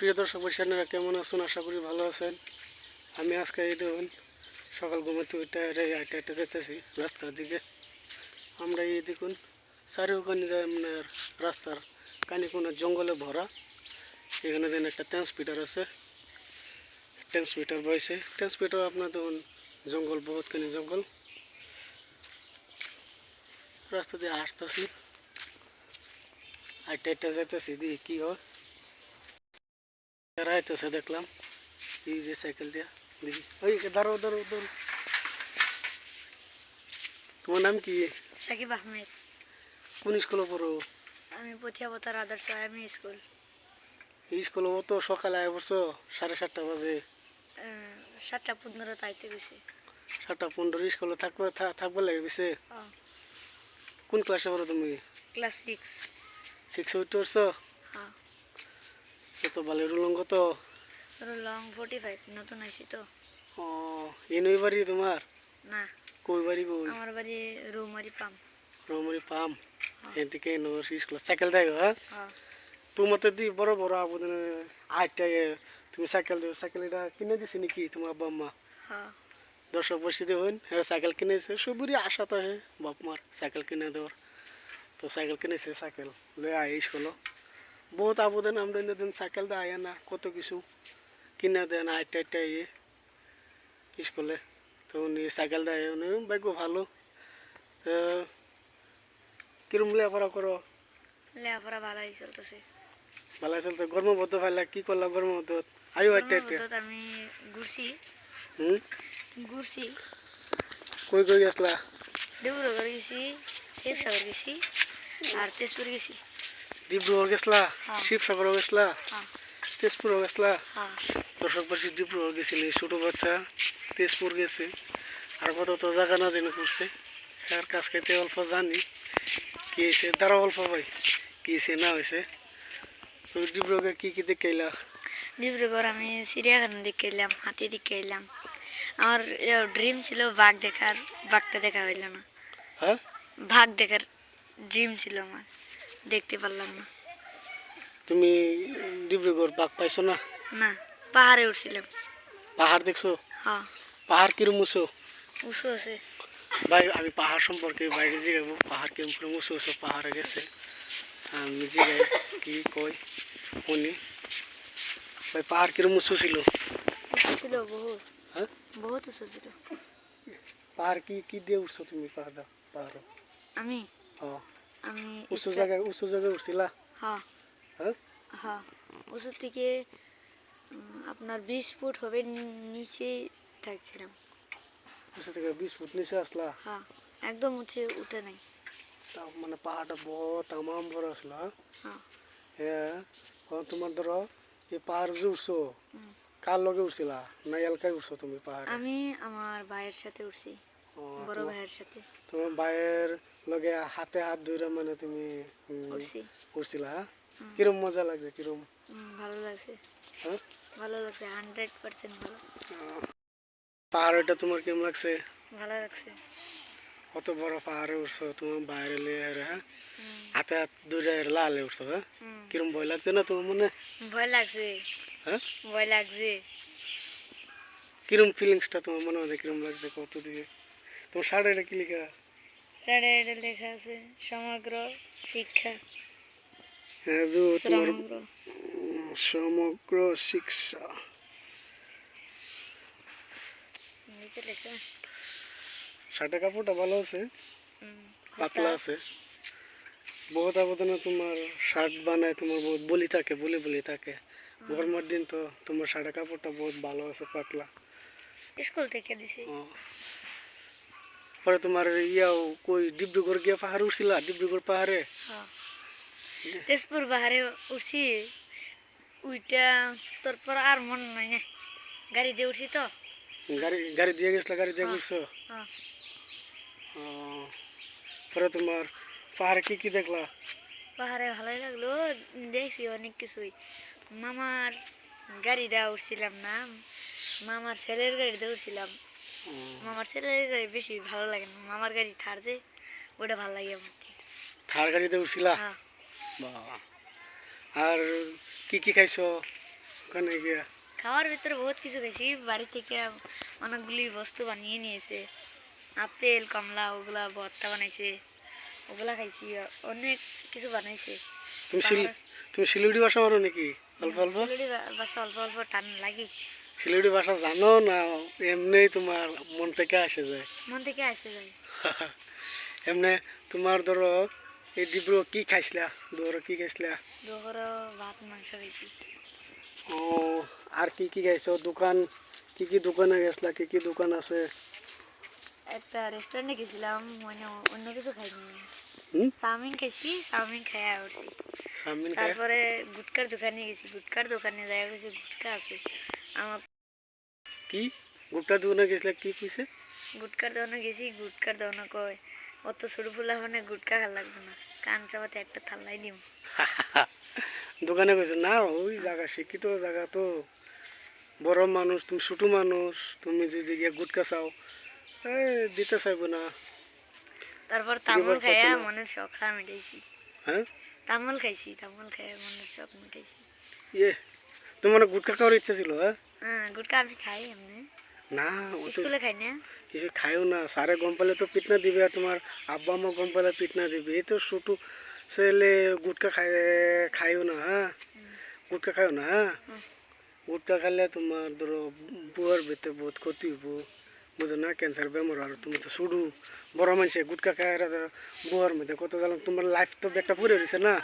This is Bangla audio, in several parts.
প্রিয় দর্শক বৈশানীরা কেমন আছেন? আশা করি ভালো আছেন। আমি আজকে এই দেখুন, সকাল ঘুমাতে উঠে হাইটে যেতেছি রাস্তার দিকে। আমরা এই দেখুন চারিওখানে আপনার রাস্তার কানি কোনো জঙ্গলে ভরা, এখানে দেন একটা ট্রান্সমিটার আছে। ট্রান্সমিটার বয়সে ট্রান্সমিটার আপনার দেখুন, জঙ্গল, বহুতখানি জঙ্গল। রাস্তা দিয়ে আসতেছি হাইটে হাইটে যেতেছি দিয়ে কী হয়। রাইতেছে দেখলাম। এই যে সাইকেল দিয়া দেখি। ওই দাঁড়ো দাঁড়ো দাঁড়ো তোমার নাম কি? সাকিব আহমেদ। কোন স্কুলে পড়ো? আমি পথিয়াবতার আদর্শ আর্মি স্কুল। এই স্কুলে তো সকালে আয় পড়ছো সাড়ে সাতটা বাজে। সাতটা পনেরো তাইতে গেছি। সাতটা পনেরো স্কুলে থাকবে থাকবে লাগে বেশি কোন ক্লাসে পড়ো তুমি? Class six. সিক্স উঠতে পারছ? হ্যাঁ এত ভালো রুলঙ্গ তো? লং ফোর্টি ফাইভ নতুন আইছি তো। ও এনই বাড়ি তোমার? না। কই বাড়ি কই আমার বাড়ি রৌমারি পাম রমরি পাম নোর স্কুল সাইকেল দেয় হ্যাঁ? হ্যাঁ। তোমার তো দি বড় বড় আবেদন আটটা তুমি সাইকেল দিও সাইকেল এটা কিনে দিছি নাকি তোমার আব্বা আম্মা? হ্যাঁ। দর্শক বসে দেবেন হ্যাঁ সাইকেল কিনেছে সবুরই আশা তো হ্যাঁ বাপ মার সাইকেল কিনে দেওয়ার। তো সাইকেল কিনেছে সাইকেল লয়ে আইস হলো বহুত আবেদন আমরা দিন সাইকেল আয় না কত কিছু কিনে দেন আটটা আটটা ইয়ে স্কুলে তো উনি সাইকেল দেয় উনি ভাগ্য ভালো। কিরম লেখাপড়া করো? লেখাপড়া ভালোই চলতেছে। ভালো চলতে গর্মবদ্ধ ভাইলা কি করলা গর্মবদ্ধ আয়ো একটা একটা গরমের মধ্যে আমি ঘুরছি। হুম? ঘুরছি। কই কই গেছলা? ডিব্রুগড় গেছি শিবসাগর গেছি আর তেজপুর গেছি। ডিব্রুগড় গেছলা হ্যাঁ। শিবসাগরও গেছলা হ্যাঁ। তেজপুরও গেছলা। হ্যাঁ। দর্শক পাশে ডিব্রুগড় গেছিলি ছোটো বাচ্চা তেজপুর গেছে। আর কত তো জায়গা না জেনে করছে। আর কাজ খাইতে অল্প জানি কি হয়েছে? দাঁড়া অল্প ভাই কি হয়েছে না হয়েছে? তুমি ডিব্রুগড়ে কি কি দেখে এলা ডিব্রুগড় আমি চিড়িয়াখানা দেখে এলাম হাতি দেখে এলাম আমার ড্রিম ছিল বাঘ দেখার বাঘটা দেখা হইল না। হ্যাঁ? বাঘ দেখার ড্রিম ছিল আমার। দেখতে পারলাম না। তুমি ডিব্রুগড় বাঘ পাইছো না? না পাহাড়ে উঠছিলাম পাহাড় দেখছ? হ্যাঁ। পাহাড় কিরম উঁচু? উঁচু আছে। ভাই আমি পাহাড় সম্পর্কে বাইরে জিগাবো। পাহাড় কিরম কিরম উঁচু উঁচু পাহাড়ে গেছে। আমি জিগাই কি কই শুনি। ভাই পাহাড় কিরম উঁচু ছিল? উঁচু ছিল বহুত। হ্যাঁ? বহুত উঁচু ছিল। পাহাড় কি কি দিয়ে উঠছো তুমি পাহাড় পাহাড়? আমি? হ্যাঁ। আমি উঁচু জায়গায় উঁচু জায়গায় উঠছিলা হ্যাঁ। হ্যাঁ? হ্যাঁ। উঁচু থেকে আপনার বিশ ফুট হবে নিচে থাকছিলাম। উঁচু থেকে বিশ ফুট নিচে আসলা? হ্যাঁ একদম উঁচে উঠে নাই। তা মানে পাহাড়টা বড় তামাম বড় আসলো হ্যাঁ? হ্যাঁ। হ্যাঁ তোমার ধরো এই পাহাড় যে উঠছো। কার লগে উঠছিলা? না এলাকায় উঠছো তুমি পাহাড়ে? আমি আমার ভাইয়ের সাথে উঠছি। বড় তোমার- ভাইয়ের সাথে। তোমার ভাইয়ের লগে হাতে হাত ধরে মানে তুমি উম, হ্যাঁ? কিরম মজা লাগছে কিরম? ভালো লাগছে। হ্যাঁ? ভালো লাগছে হান্ড্রেড পার্সেন্ট ভালো। পাহাড় এটা তোমার কেমন লাগছে? ভালো লাগছে। কত বড় পাহাড়ে উঠছো তোমার বাইরে লিয়ে হ্যাঁ? হাতে হাত ধরে লালে উঠছো হ্যাঁ? কিরম ভয় লাগছে না তোমার মনে? ভয় লাগছে। হ্যাঁ? ভয় লাগছে। কিরম ফিলিংসটা তোমার মনে হয় কিরম লাগছে কত দিকে তোমার শাড়ি এটা কি লেখা? রাডে রাডে লেখা আছে সমগ্র শিক্ষা। হ্যাঁ তোমার সমগ্র। শিক্ষা। শার্টের কাপড়টা ভালো আছে? পাতলা আছে? বহুত আবেদনে তোমার শার্ট বানায় তোমার বহুত বলি থাকে বলি বলি থাকে। গরমের দিন তো তোমার শার্টের কাপড়টা বহুত ভালো আছে পাতলা। স্কুল থেকে দিছি। পরে তোমার ইয়াও কই ডিব্রুগড় গিয়ে পাহাড়ে উঠছিলা? ডিব্রুগড় পাহাড়ে? হ্যাঁ। তেজপুর বাহারে উঠছি। উইটা তারপর আর মন নাই গাড়ি দিয়ে উঠছি তো। গাড়ি গাড়ি দিয়ে গেছিলা গাড়ি দিয়ে হ্যাঁ। গেছো? হ্যাঁ। পরে তোমার পাহাড়ে কি কি দেখলা? পাহাড়ে ভালোই লাগল দেখছি অনেক কিছুই। মামার গাড়ি দেওয়া উঠছিলাম না। মামার ছেলের গাড়িতে উঠছিলাম। ও। মামার ছেলের গাড়ি বেশি ভালো লাগে না। মামার গাড়ি থার যে ওটা ভালো লাগে আমার থার গাড়িতে উঠছিলা? হ্যাঁ। আর কি কি খাইছো ওখানে গিয়া? খাওয়ার ভিতরে বহুত কিছু খাইছি। বাড়ি থেকে অনেকগুলি বস্তু বানিয়ে নিয়েছে। আপেল কমলা ওগুলা ভর্তা বানাইছে। ওগুলা খাইছি। অনেক কিছু বানাইছে। তুমি তুমি শিলিগুড়ি ভাষা মারো নাকি? অল্প অল্প? ফুলুরি বাস অল্প অল্প টান লাগি। শিলিগুড়ি ভাষা জানো না এমনি তোমার মন থেকে আসে যায়? মন থেকে আসতে যায়। এমনি তোমার ধরো এই ডিব্রু কি খাইছিলা? ধরো কি খাইছিলা? দুপুর ভাত মাংস খাইছি। ও আর কি কি খাইছো? দোকান কি কি দোকানে গেছিলা? কি কি দোকান আছে? একটা রেস্টুরেন্টে গেছিলাম মানে অন্য কিছু খাইনি। চাউমিন খাইছি চাউমিন খাইয়া উঠছি। তারপরে গুটকার দোকানে গেছি। গুটকার দোকানে যাই গেছি গুটকা আছে। আমার কি? গুটকা দোকানে গেছিলা কি কইছে গুটকার দোকানে গেছি গুটকার দোকানে কয় অত ছোট ফুলা মানে গুটকা খাওয়া লাগবে না কান চাপাতে একটা থাল্লাই দিম। দোকানে গেছো না ওই জায়গা শিক্ষিত জায়গা তো। বড় মানুষ তুমি ছোট মানুষ তুমি যদি গিয়ে গুটকা চাও দিতে চাইব না। তারপর তামুল খাইয়া? মনের শখটা মিটাইছি। হ্যাঁ তামুল খাইছি তামুল খাইয়া মনের শখ মিটাইছি। ইয়ে তোমার গুটকা খাওয়ার ইচ্ছা ছিল হ্যাঁ? হ্যাঁ গুটকা আমি খাই এমনি। না স্কুলে খাই না? কিছু খাইও না সারে গম পেলে তো পিটনা দিবে আর তোমার আব্বা মা গম পেলে পিটনা দিবে। এই তো ছোট ছেলে গুটকা খাই খাইও না হ্যাঁ? গুটকা খাইও না হ্যাঁ? গুটকা খাইলে তোমার ধরো বুয়ার ভিতরে বহুত ক্ষতি হইব। বুঝো না ক্যান্সার বেমার আর তুমি তো শুধু বড় মানুষে গুটকা ধরো বুয়ার মধ্যে কত গেলাম তোমার লাইফ তো একটা পড়ে রয়েছে না?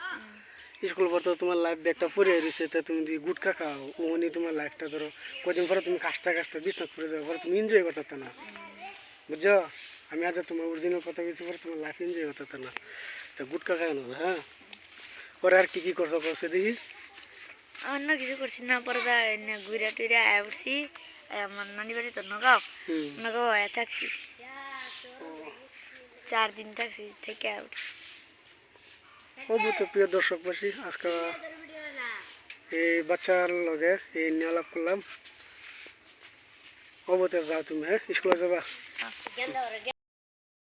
স্কুল পর তো তোমার লাইফ একটা পড়ে রয়েছে তা তুমি যদি গুটকা খাও ওমনি তোমার লাইফটা ধরো কদিন পরে তুমি কাজটা কাজটা বিছনা করে যাও পরে তুমি এনজয় করতে না। বুঝছ? আমি আজ তোমার অরিজিনাল কথা বলছি পরে তোমার লাইফ এনজয় করতে না। তা গুটকা খাই না হ্যাঁ? পরে আর কি কি করছ করছে দেখি। অন্য কিছু করছি না পরে দা ঘুরা টুরা আয়া আমার নানি বাড়ি তো নগাঁও নগাঁও থাকছি। চার দিন থাকছি থেকে উঠছি ও প্রিয় দর্শক বাসী, আজকে এই বাচ্চার লগে এই নিয়ে আলাপ করলাম। ও বুঝতে যাও তুমি হ্যাঁ? স্কুলে যাবা? গেল।